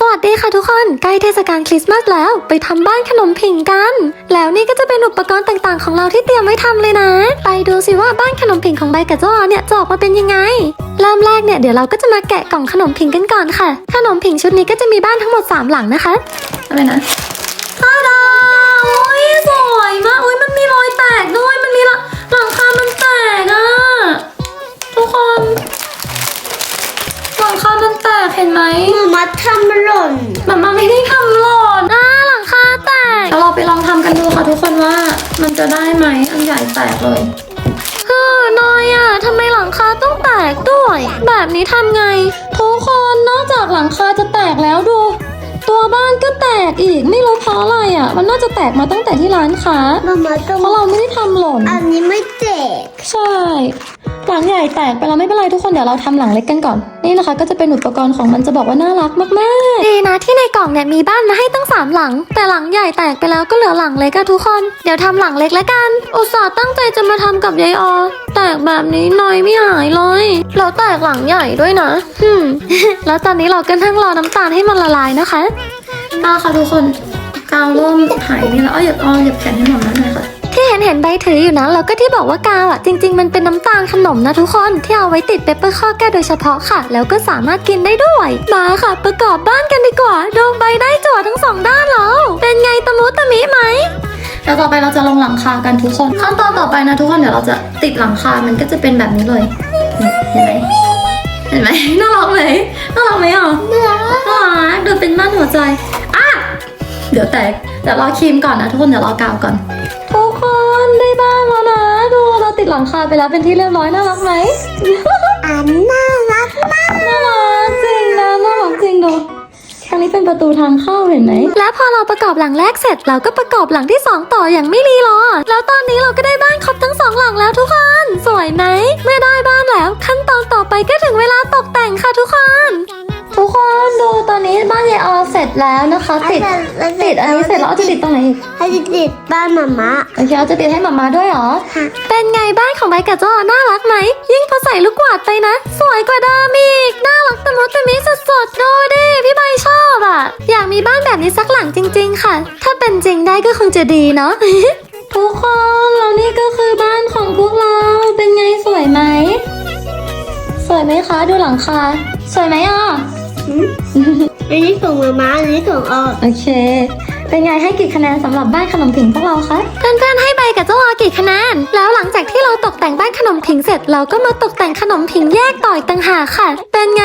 สวัสดีค่ะทุกคน ใกล้เทศกาลคริสต์มาสแล้ว ไปทำบ้านขนมผิงกัน แล้วนี่ก็จะเป็นอุปกรณ์ต่างๆ ของเราที่เตรียมไว้ทำเลยนะ ไปดูสิว่าบ้านขนมผิงของใบกับเจ้าออเนี่ยจะออกมาเป็นยังไง เริ่มแรกเนี่ยเดี๋ยวเราก็จะมาแกะกล่องขนมผิงกันก่อนค่ะ ขนมผิงชุดนี้ก็จะมีบ้านทั้งหมด 3 หลังนะคะอะไรนะตาดาโอ้ยสวยมากโอ้ยมันมีรอยแตกด้วย มันมีหลังหลังคา มันแตกอะทุกคนหลังคามันแตกเห็นไหมมาทำหล่นมันมาไม่ได้ทำหล่นอ่าหลังคาแตกเดี๋ยวเราไปลองทำกันดูค่ะทุกคนว่า มันจะได้ไหมอันใหญ่แตกเลยเฮ้อนอยอะทำไมหลังคาต้องแตกด้วย แบบนี้ทำไง ทุกคนนอกจากหลังคาจะแตกแล้วดู ตัวบ้านก็แตกอีกไม่รู้เพราะอะไรอะ มันน่าจะแตกมาตั้งแต่ที่ร้านค้ามามาต้องเพราะเราไม่ได้ทำหล่น อันนี้ไม่เจ็บใช่ หลังใหญ่แตกไปแล้วไม่เป็นไรทุกคนเดี๋ยวเราทำหลังเล็กกันก่อน นี่นะคะ ก็จะเป็นอุปกรณ์ของมันจะบอกว่าน่ารักมากๆดีนะที่ในกล่องเนี่ยมีบ้านมาให้ตั้งสามหลัง แต่หลังใหญ่แตกไปแล้วก็เหลือหลังเล็กอะทุกคน เดี๋ยวทำหลังเล็กแล้วกัน อุตส่าห์ตั้งใจจะมาทำกับยายออแตกแบบนี้หน่อยไม่หายเลยแล้วแตกหลังใหญ่ด้วยนะฮึมแล้วตอนนี้เราก็นั่งรอน้ำตาลให้มันละลายนะคะมาค่ะทุกคนกาวเริ่มหายนี่แล้วเอาหยับเอาหยับแขนให้หมอมหน่อยค่ะที่ เห็นเห็นใบถืออยู่นะแล้วก็ที่บอกว่ากาวอะจริง ๆ มันเป็นน้ำตาลขนมนะทุกคนที่เอาไว้ติดเปเปอร์ข้อแก้วโดยเฉพาะค่ะ แล้วก็สามารถกินได้ด้วยมาค่ะ ประกอบบ้านกันดีกว่าดูใบได้จั่วทั้งสองด้านแล้วเป็นไงตะมุตะมิไหมแล้วต่อไปเราจะลงหลังคากันทุกคนขั้นตอนต่อไปนะทุกคนเดี๋ยวเราจะติดหลังคา มันก็จะเป็นแบบนี้เลยเนี่ยเห็นไหมเห็นไหมน่ารักไหมน่ารักไหมอะเนื้อน่ารักดูเป็นบ้านหัวใจอะเดี๋ยวแตกเดี๋ยวรอครีมก่อนนะทุกคนเดี๋ยวรอกาวก่อนทุก หลังคาไปแล้วเป็นที่เรียบร้อยน่ารักไหมอันน่ารักมากน่ารักจริงนะน่ารักจริงดูอันนี้เป็นประตูทางเข้าเห็นไหม และพอเราประกอบหลังแรกเสร็จเราก็ประกอบหลังที่ 2 ต่ออย่างไม่รีรอ แล้วตอนนี้เราก็ได้บ้านครบทั้งสองหลังแล้วทุกคน สวยไหมเมื่อได้บ้านแล้ว ขั้นตอนต่อไปก็ถึงเวลาตกแต่งค่ะทุกคนทุก จแล้วนะคะ ติดติดอันนี้เสร็จแล้วเอาจะติดตรงไหนอีกให้ติดบ้านมาม่าโอเคเอาจะติดให้หมามาด้วยเหรอค่ะเป็นไงบ้านของใบกับเจ้าน่ารักไหม ยิ่งพอใส่ลูกกวาดไปนะ สวยกว่าเดิมอีก น่ารักตะมุตะมิสุดๆดูดิพี่ใบชอบอะ อยากมีบ้านแบบนี้สักหลังจริง ๆ ค่ะ ถ้าเป็นจริงได้ก็คงจะดีเนาะทุกคนแล้วนี่ก็คือบ้านของพวกเราเป็นไงสวยไหม สวยไหมคะ ดูหลังคา สวยไหมอะ อันนี้ของมาม่าอันนี้ของออโอเค เป็นไงให้กี่คะแนนสำหรับบ้านขนมผิงพวกเราคะ เพื่อนๆให้ใบกับเจ้าออกี่คะแนน แล้วหลังจากที่เราตกแต่งบ้านขนมผิงเสร็จ เราก็มาตกแต่งขนมผิงแยกต่ออีกต่างหากค่ะ เป็นไง